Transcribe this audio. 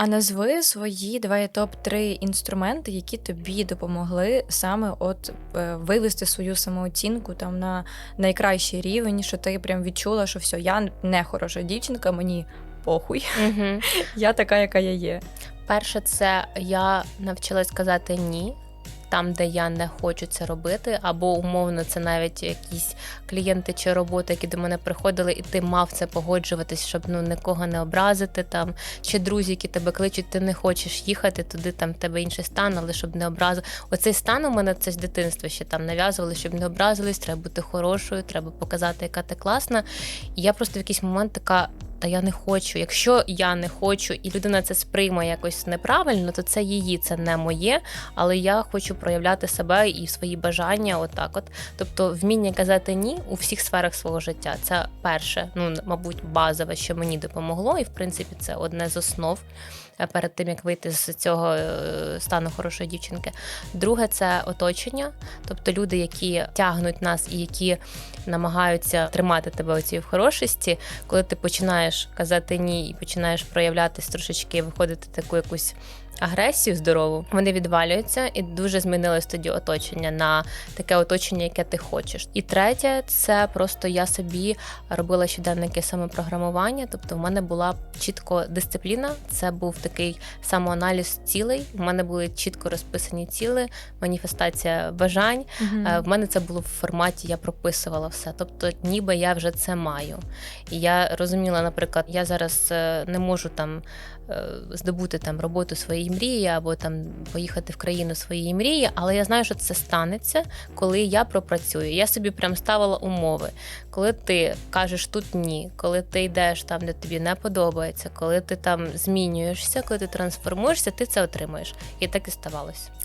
А назви свої давай топ-3 інструменти, які тобі допомогли саме от е, вивести свою самооцінку там на найкращий рівень, що ти прям відчула, що все, я не хороша дівчинка, мені похуй, Угу. я така, яка я є. Перше, це я навчилась казати ні. Там, де я не хочу це робити, або умовно, це навіть якісь клієнти чи роботи, які до мене приходили, і ти мав це погоджуватись, щоб ну нікого не образити. Там чи друзі, які тебе кличуть, ти не хочеш їхати туди, там тебе інший стан, але щоб не образив. Оцей стан у мене це з дитинства ще там нав'язували, щоб не образились, треба бути хорошою, треба показати, яка ти класна. І я просто в якийсь момент така. Та я не хочу. Якщо я не хочу, і людина це сприйме якось неправильно, то це її, це не моє. Але я хочу проявляти себе і свої бажання, отак. От тобто, вміння казати ні у всіх сферах свого життя. Це перше, ну мабуть, базове, що мені допомогло, і в принципі це одне з основ е, перед тим як вийти з цього е, стану хорошої дівчинки. Друге це оточення, тобто люди, які тягнуть нас і які намагаються тримати тебе у цій хорошості, коли ти починаєш казати ні і починаєш проявлятись трошечки, виходити таку якусь. Агресію здорову вони відвалюються, і дуже змінилось тоді оточення на таке оточення, яке ти хочеш. І третє, це просто я собі робила щоденники самопрограмування. Тобто, в мене була чітко дисципліна. Це був такий самоаналіз цілей. У мене були чітко розписані ціли, маніфестація бажань. Е, В мене це було в форматі, я прописувала все. Тобто, ніби я вже це маю. І я розуміла, наприклад, я зараз е, не можу там е, здобути там роботу своєї мрії або там поїхати в країну своєї мрії, але я знаю, що це станеться, коли я пропрацюю. Я собі прям ставила умови. Коли ти кажеш тут ні, коли ти йдеш там, де тобі не подобається, коли ти там змінюєшся, коли ти трансформуєшся, ти це отримаєш. І так і ставалося.